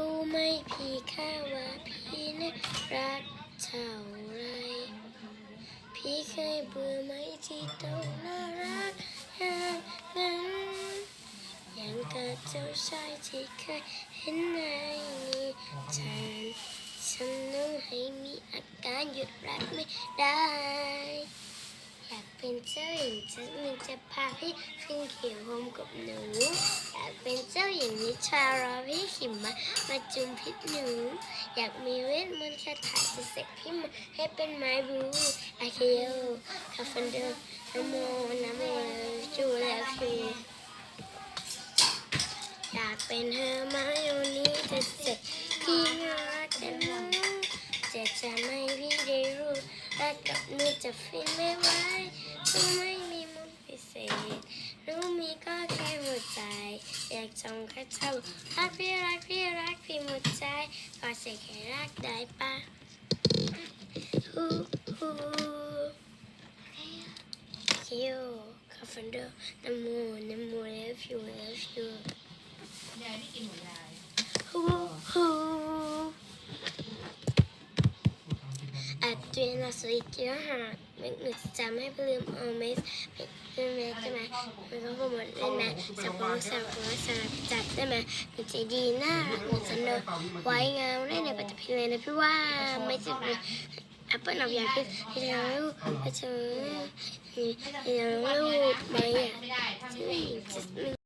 รู้ไหมพี่ค่าว่าพี่นั้นรักเท่าไร พี่เคยเบื่อไหมที่ต้องน่ารักอย่างนั้นอย่างกับเจ้าชายที่เคยเห็นในนิทานฉันต้องให้มีอาการหยุดรักไม่ได้ เป็นเจ้าหญิงจัสมินจะพาพี่ขึ้นเขียวโฮมกับหนู อยากเป็นเจ้าหญิงนิทรารอพี่ขิมมามาจุมพิษหนู อยากมีเวทมนต์คาถาจะเสกพี่มาให้เป็นไม้บลูอาเคโยคาฟันเดอร์นโมนโมจูแล้วคืออยากเป็นเธอร์มาโยนี้จะเสร็จพี่น่าแต่หนูจะจะไม่พี่ได้รู้ รักกับหนูจะฟินไม่ไหวหนูไม่มีมุกพิเศษหนูมีก็แค่หัวใจ อยากจงแค่เธอรักพี่รักพี่รักพี่หมดใจก็ใส่แค่รักได้ปะฮูฮูคิวคาฟันเดอร์น้ำมูน้ำมูแล้วฟิ Att du är alltså icke här. Men nu stämmer jag på lum och mig. Men vet du med. Men då kommer det med. Så på och så på och så จัดได้ไหมมันจะดีน่ารักมันสนุกไว้งามได้ในปัตตภีเลยนะพี่ว่าไม่จะเป็นแอปเปิลเอาอย่างที่ที่เราไปเจอที่เราลูกไปอะไม่ได้ถ้าไม่จะ